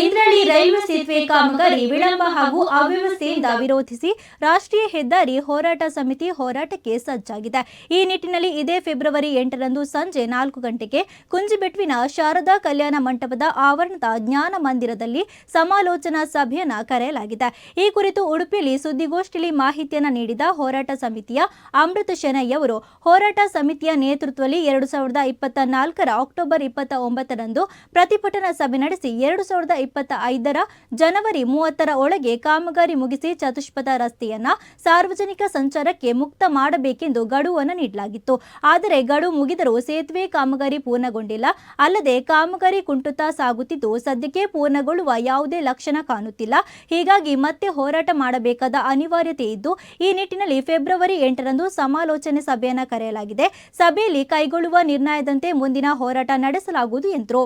ಇಂದ್ರಳ್ಳಿ railway ಸೇತುವೆ ಕಾಮಗಾರಿ ವಿಳಂಬ ಹಾಗೂ ಅವ್ಯವಸ್ಥೆಯಿಂದ ವಿರೋಧಿಸಿ ರಾಷ್ಟ್ರೀಯ ಹೆದ್ದಾರಿ ಹೋರಾಟ ಸಮಿತಿ ಹೋರಾಟಕ್ಕೆ ಸಜ್ಜಾಗಿದೆ. ಈ ನಿಟ್ಟಿನಲ್ಲಿ ಇದೇ ಫೆಬ್ರವರಿ ಎಂಟರಂದು ಸಂಜೆ ನಾಲ್ಕು ಗಂಟೆಗೆ ಕುಂಜಿಬೆಟ್ವಿನ ಶಾರದಾ ಕಲ್ಯಾಣ ಮಂಟಪದ ಆವರಣದ ಜ್ಞಾನ ಮಂದಿರದಲ್ಲಿ ಸಮಾಲೋಚನಾ ಸಭೆಯನ್ನು ಕರೆಯಲಾಗಿದೆ. ಈ ಕುರಿತು ಉಡುಪಿಯಲ್ಲಿ ಸುದ್ದಿಗೋಷ್ಠಿಯಲ್ಲಿ ಮಾಹಿತಿಯನ್ನು ನೀಡಿದ ಹೋರಾಟ ಸಮಿತಿಯ ಅಮೃತ ಶೆನಯ್ಯವರು ಹೋರಾಟ ಸಮಿತಿಯ ನೇತೃತ್ವದಲ್ಲಿ ಎರಡು ಸಾವಿರದ ಇಪ್ಪತ್ತ ನಾಲ್ಕರ ಅಕ್ಟೋಬರ್ ಇಪ್ಪತ್ತ ಒಂಬತ್ತರಂದು ಪ್ರತಿಭಟನಾ ಸಭೆ ನಡೆಸಿ ಎರಡು ಸಾವಿರದ ಇಪ್ಪತ್ತ ಐದರ ಜನವರಿ ಮೂವತ್ತರ ಒಳಗೆ ಕಾಮಗಾರಿ ಮುಗಿಸಿ ಚತುಷ್ಪಥ ರಸ್ತೆಯನ್ನ ಸಾರ್ವಜನಿಕ ಸಂಚಾರಕ್ಕೆ ಮುಕ್ತ ಮಾಡಬೇಕೆಂದು ಗಡುವನ್ನು ನೀಡಲಾಗಿತ್ತು. ಆದರೆ ಗಡು ಮುಗಿದರೂ ಸೇತುವೆ ಕಾಮಗಾರಿ ಪೂರ್ಣಗೊಂಡಿಲ್ಲ. ಅಲ್ಲದೆ ಕಾಮಗಾರಿ ಕುಂಟುತ್ತಾ ಸಾಗುತ್ತಿದ್ದು ಸದ್ಯಕ್ಕೆ ಪೂರ್ಣಗೊಳ್ಳುವ ಯಾವುದೇ ಲಕ್ಷಣ ಕಾಣುತ್ತಿಲ್ಲ. ಹೀಗಾಗಿ ಮತ್ತೆ ಹೋರಾಟ ಮಾಡಬೇಕಾದ ಅನಿವಾರ್ಯತೆ ಇದ್ದು, ಈ ನಿಟ್ಟಿನಲ್ಲಿ ಫೆಬ್ರವರಿ ಎಂಟರಂದು ಸಮಾಲೋಚನೆ ಸಭೆಯನ್ನು ಕರೆಯಲಾಗಿದೆ. ಸಭೆಯಲ್ಲಿ ಕೈಗೊಳ್ಳುವ ನಿರ್ಣಯದಂತೆ ಮುಂದಿನ ಹೋರಾಟ ನಡೆಸಲಾಗುವುದು ಎಂದರು.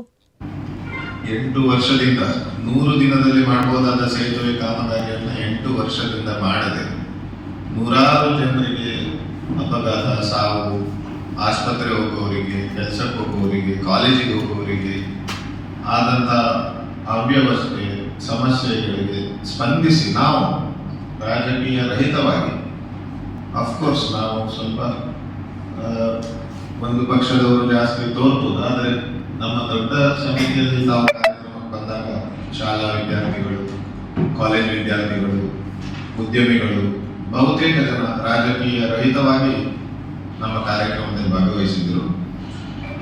ಎಂಟು ವರ್ಷದಿಂದ, ನೂರು ದಿನದಲ್ಲಿ ಮಾಡಬಹುದಾದ ಸೇತುವೆ ಕಾಮಗಾರಿಯನ್ನು ಎಂಟು ವರ್ಷದಿಂದ ಮಾಡದೆ, ನೂರಾರು ಜನರಿಗೆ ಅಪಘಾತ ಸಾವು, ಆಸ್ಪತ್ರೆ ಹೋಗುವವರಿಗೆ, ಕೆಲಸಕ್ಕೆ ಹೋಗುವವರಿಗೆ, ಕಾಲೇಜಿಗೆ ಹೋಗುವವರಿಗೆ ಆದಂಥ ಅವ್ಯವಸ್ಥೆ, ಸಮಸ್ಯೆಗಳಿಗೆ ಸ್ಪಂದಿಸಿ ನಾವು ರಾಜಕೀಯ ರಹಿತವಾಗಿ ಅಫ್ಕೋರ್ಸ್ ನಾವು ಸ್ವಲ್ಪ ಒಂದು ಪಕ್ಷದವರು ಜಾಸ್ತಿ ತೋರ್ಬೋದು ಆದರೆ ನಮ್ಮ ದೊಡ್ಡ ಸಮಿತಿಯಲ್ಲಿ ನಾವು ಕಾರ್ಯಕ್ರಮಕ್ಕೆ ಬಂದಾಗ ಶಾಲಾ ವಿದ್ಯಾರ್ಥಿಗಳು, ಕಾಲೇಜ್ ವಿದ್ಯಾರ್ಥಿಗಳು, ಉದ್ಯಮಿಗಳು, ಬಹುತೇಕ ಜನ ರಾಜಕೀಯ ರಹಿತವಾಗಿ ನಮ್ಮ ಕಾರ್ಯಕ್ರಮದಲ್ಲಿ ಭಾಗವಹಿಸಿದರು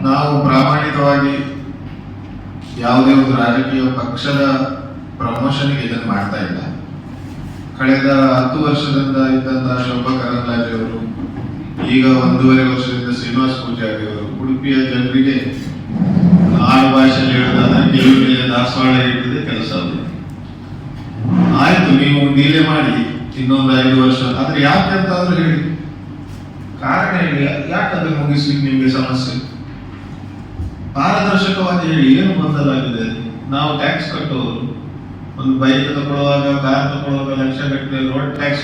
ನಾವು ಪ್ರಾಮಾಣಿಕವಾಗಿ ಯಾವುದೇ ಒಂದು ರಾಜಕೀಯ ಪಕ್ಷದ ಪ್ರಮೋಷನ್ಗೆ ಇದನ್ನು ಮಾಡ್ತಾ ಇಲ್ಲ. ಕಳೆದ ಹತ್ತು ವರ್ಷದಿಂದ ಇದ್ದಂತಹ ಶೋಭಾ ಕರಂದ್ಲಾಜೆ ಈಗ ಒಂದೂವರೆ ವರ್ಷದಿಂದ ಶ್ರೀನಿವಾಸ ಪೂಜಾರಿ ಅವರು, ಉಡುಪಿಯ ಜನರಿಗೆ ಆಡು ಭಾಷೆಯಲ್ಲಿ ಹೇಳೋದಾದ್ರೆ ಮೇಲೆ ದಾಸವಾಳ ಇಟ್ಟಿದೆ ಕೆಲಸ ಆಯ್ತು, ನೀವು ನೀಲೇ ಮಾಡಿ, ಇನ್ನೊಂದು ಐದು ವರ್ಷ. ಆದ್ರೆ ಯಾಕೆ ಅಂತಾದ್ರೂ ಹೇಳಿ. ಕಾರಣ ಹೇಳಿ, ಯಾಕಂದ್ರೆ ಮುಗಿಸ್ಲಿಕ್ಕೆ ನಿಮ್ಗೆ ಸಮಸ್ಯೆ? ಪಾರದರ್ಶಕವಾಗಿ ಹೇಳಿ, ಏನು ಗೊಂದಲಾಗಿದೆ? ನಾವು ಟ್ಯಾಕ್ಸ್ ಕಟ್ಟೋರು. ಒಂದು ಬೈಕ್ ತಗೊಳ್ಳುವಾಗ ಕಾರ್ ತಗೊಳ್ಳುವಾಗ ಲಕ್ಷ ಗಟ್ಟಲೆ ರೋಡ್ ಟ್ಯಾಕ್ಸ್